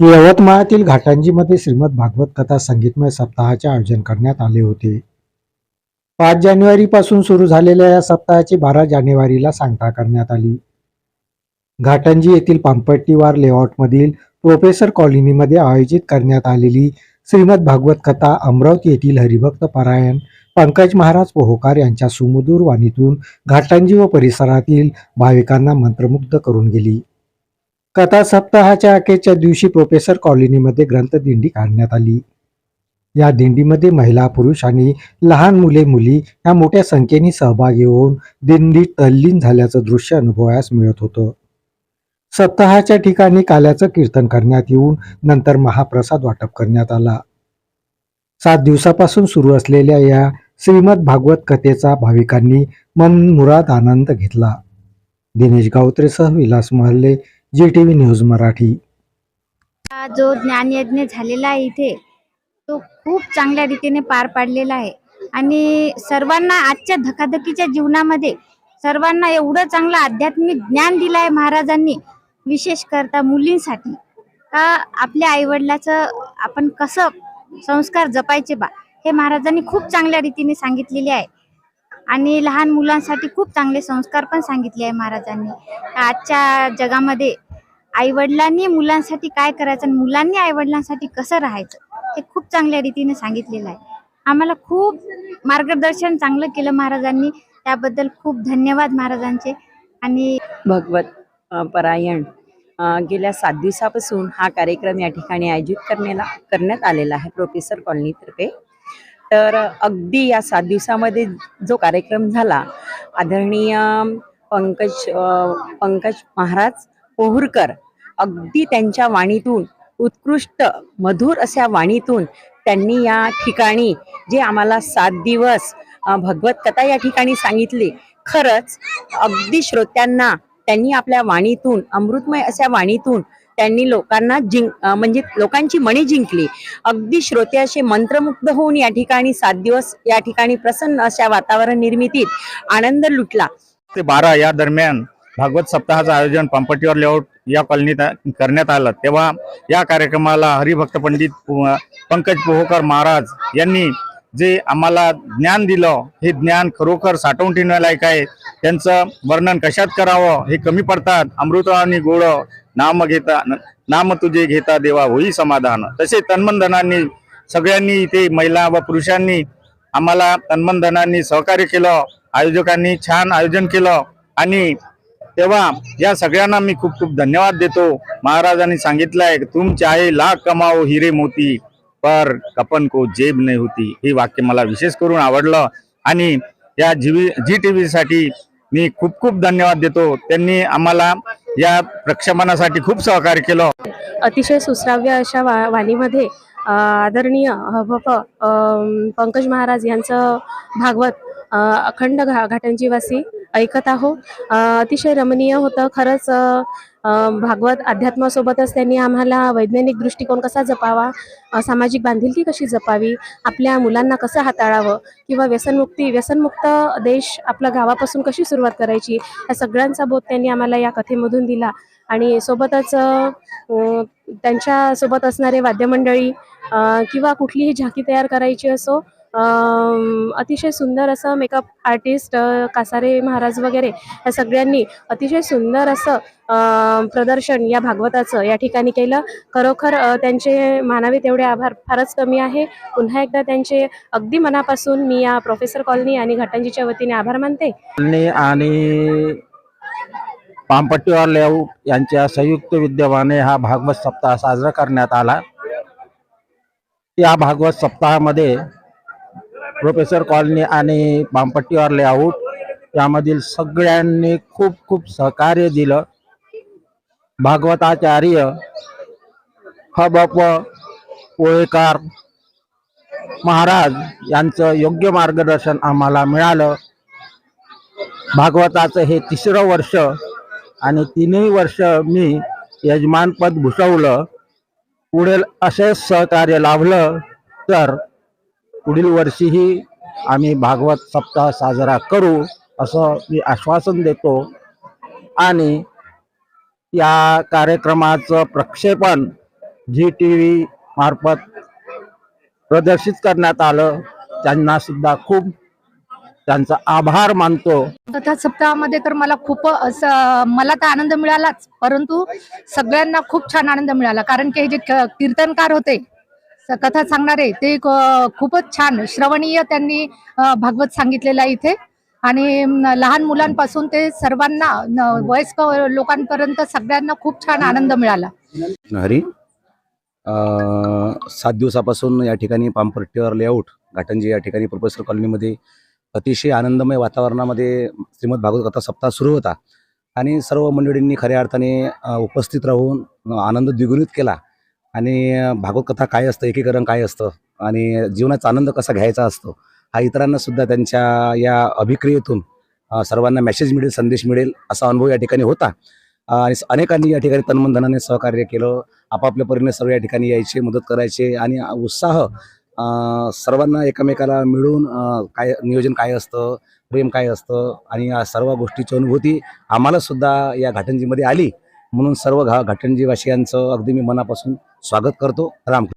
यवतमाळातील घाटंजीमध्ये श्रीमद भागवत कथा संगीतमय सप्ताहाचे आयोजन करण्यात आले होते. पाच जानेवारीपासून सुरू झालेल्या या सप्ताहाची बारा जानेवारीला सांगता करण्यात आली. घाटंजी येथील पांपट्टीवार लेआउटमधील प्रोफेसर कॉलनीमध्ये आयोजित करण्यात आलेली श्रीमद भागवत कथा अमरावती येथील हरिभक्त पारायण पंकज महाराज पोहोकार यांच्या सुमधूर वाणीतून घाटंजी व परिसरातील भाविकांना मंत्रमुग्ध करून गेली. कथा सप्ताहाच्या अखेरच्या दिवशी प्रोफेसर कॉलनीमध्ये ग्रंथदिंडी काढण्यात आली. या दिंडीमध्ये महिला पुरुष आणि लहान मुले मुली या मोठ्या संख्येने सहभागी होऊन दिंडी तल्लीन झाल्याचं दृश्य अनुभवायला मिळत होतं. सप्ताहाच्या ठिकाणी काल्याचं कीर्तन करण्यात येऊन नंतर महाप्रसाद वाटप करण्यात आला. सात दिवसापासून सुरू असलेल्या या श्रीमद भागवत कथेचा भाविकांनी मनमुराद आनंद घेतला. Dinesh गावत्रेसह Vilas Mahalle G T V news Marathi. हा जो ज्ञानयज्ञ झालेला आहे इथे तो खूप चांगल्या रीतीने पार पाडलेला आहे. आणि सर्वांना आजच्या धकाधकीच्या जीवनामध्ये सर्वांना एवढं चांगलं आध्यात्मिक ज्ञान दिलं आहे महाराजांनी विशेष करता मुलींसाठी. का आपल्या आईवडिलाचं आपण कसं संस्कार जपायचे बा हे महाराजांनी खूप चांगल्या रीतीने सांगितलेले आहे. आणि लहान मुलांसाठी खूप चांगले संस्कार पण सांगितले आहे महाराजांनी. आजच्या जगामध्ये आई वडिलांनी मुलांसाठी काय करायचं आणि मुलांनी आई वडिलांसाठी कसं राहायचं हे खूप चांगल्या रीतीने सांगितलेलं आहे. आम्हाला खूप मार्गदर्शन चांगलं केलं महाराजांनी. त्याबद्दल खूप धन्यवाद महाराजांचे. आणि भगवत परायण गेल्या सात दिवसापासून हा कार्यक्रम या ठिकाणी आयोजित करण्याला करण्यात आलेला आहे. प्रोफेसर कॉलनीतर्फे तर अगदी या सात दिवसामध्ये जो कार्यक्रम झाला आदरणीय पंकज पंकज महाराज पोहुरकर अगदी त्यांच्या वाणीतून उत्कृष्ट मधुर अशा वाणीतून त्यांनी या ठिकाणी जे आम्हाला सात दिवस भगवत कथा या ठिकाणी सांगितली खरंच अगदी श्रोत्यांना त्यांनी आपल्या वाणीतून अमृतमय अशा वाणीतून त्यांनी लोकांना जिंक म्हणजे लोकांची मणी जिंकली. अगदी श्रोते असे मंत्रमुग्ध होऊन या ठिकाणी सात दिवस या ठिकाणी प्रसन्न अशा वातावरण निर्मितीत आनंद लुटला. ते बारा या दरम्यान भागवत सप्ताहाचं आयोजन पंपटीवर लेआउट या कॉलनीत करण्यात आलं. तेव्हा या कार्यक्रमाला हरिभक्त पंडित पंकज पोहोकर महाराज यांनी जे आम्हाला ज्ञान दिलं हे ज्ञान खरोखर साठवून ठेवण्यालायक आहे. त्यांचं वर्णन कशात करावं हे कमी पडतात. अमृत आणि गोळ नाम घेता नाम तुझे घेता देवा होई समाधान. तसे तन्मनधनांनी सगळ्यांनी इथे महिला व पुरुषांनी आम्हाला तन्मनधनांनी सहकार्य केलं आयोजकांनी छान आयोजन केलं. आणि तेव्हा या सगळ्यांना मी खूप खूप धन्यवाद देतो. महाराजांनी सांगितलंय तुम चाहे लाख कमाओ हिरे मोती. पर कपन को जेब नाही होती। हे वाक्य मला विशेष करून आवडलं आणि या जीवी जी टी व्ही साठी मी खूप खूप धन्यवाद देतो. त्यांनी आम्हाला या प्रक्षेपणासाठी खूप सहकार्य केलं. अतिशय सुश्राव्य अशा वा वाणीमध्ये आदरणीय पंकज महाराज यांचं भागवत अखंड घा घाटंजीवासी ऐकत आहो. अतिशय रमणीय होतं. खरंच भागवत अध्यात्मासोबतच त्यांनी आम्हाला वैज्ञानिक दृष्टिकोन कसा जपावा सामाजिक बांधिलकी कशी जपावी आपल्या मुलांना कसं हाताळावं किंवा व्यसनमुक्ती व्यसनमुक्त देश आपल्या गावापासून कशी सुरुवात करायची या सगळ्यांचा बोध त्यांनी आम्हाला या कथेमधून दिला. आणि सोबतच त्यांच्यासोबत असणारे वाद्यमंडळी किंवा कुठलीही झाकी तयार करायची असो अतिशय सुंदर असं मेकअप आर्टिस्ट कासारे महाराज वगैरे या सगळ्यांनी अतिशय सुंदर असं अ, प्रदर्शन या भागवताचं या ठिकाणी केलं. खरोखर त्यांचे मानावे तेवढे आभार फारच कमी आहे. पुन्हा एकदा त्यांचे अगदी मनापासून मी या प्रोफेसर कॉलनी आणि घाटंजीच्या वतीने आभार मानते. आणि पामपट्टीवार लेआउट यांच्या संयुक्त विद्यमाने हा भागवत सप्ताह साजरा करण्यात आला. या भागवत सप्ताहामध्ये प्रोफेसर कॉलनी आणि बामपट्टीवर लेआउट यामधील सगळ्यांनी खूप खूप सहकार्य दिलं. भागवताचार्य हबप पोळेकार महाराज यांचं योग्य मार्गदर्शन आम्हाला मिळालं. भागवताचं हे तिसरं वर्ष आणि तीनही वर्ष मी यजमानपद भूषवलं. पुढे असेच सहकार्य लाभलं तर पुढील वर्षीही आम्ही भागवत सप्ताह साजरा करू असं मी आश्वासन देतो. आणि या कार्यक्रमाचं प्रक्षेपण झी टी व्ही मार्फत प्रदर्शित करण्यात आलं. त्यांना सुद्धा खूप त्यांचा आभार मानतो. कथा सप्ताहामध्ये तर मला खूप असं मला तर आनंद मिळालाच. परंतु सगळ्यांना खूप छान आनंद मिळाला. कारण की हे जे कीर्तनकार होते कथा सांगणारे. ते खूपच छान. श्रवणीय त्यांनी भागवत सांगितलेलं आहे इथे. आणि लहान मुलांपासून ते सर्वांना वयस्क लोकांपर्यंत सगळ्यांना खूप छान आनंद मिळाला. हरी अं, सात दिवसापासून या ठिकाणी पामपट्टीवर लेआउट घाटंजी या ठिकाणी प्रोफेसर कॉलनीमध्ये अतिशय आनंदमय वातावरणामध्ये श्रीमद भागवत कथा सप्ताह सुरू होता. आणि सर्व मंडळींनी खऱ्या अर्थाने उपस्थित राहून आनंद द्विगुणित केला. आणि अं, भागवत कथा काय असतं एकीकरण काय असतं आणि जीवनाचा आनंद कसा घ्यायचा असतो हा इतरांना सुद्धा त्यांच्या या अभिक्रियेतून सर्वांना मेसेज मिळेल संदेश मिळेल असा अनुभव या ठिकाणी होता. आणि अनेकांनी या ठिकाणी तन्मनधनाने सहकार्य केलं आपापल्या परीने सर्व या ठिकाणी यायचे मदत करायचे आणि उत्साह सर्वांना एकमेकाला मिळून काय नियोजन काय असतं प्रेम काय असतं आणि या सर्व गोष्टीची अनुभूती आम्हालासुद्धा या घाटंजीमध्ये आली. म्हणून सर्व घा घाटंजीवासियांचं अगदी मी मनापासून स्वागत करतो. राम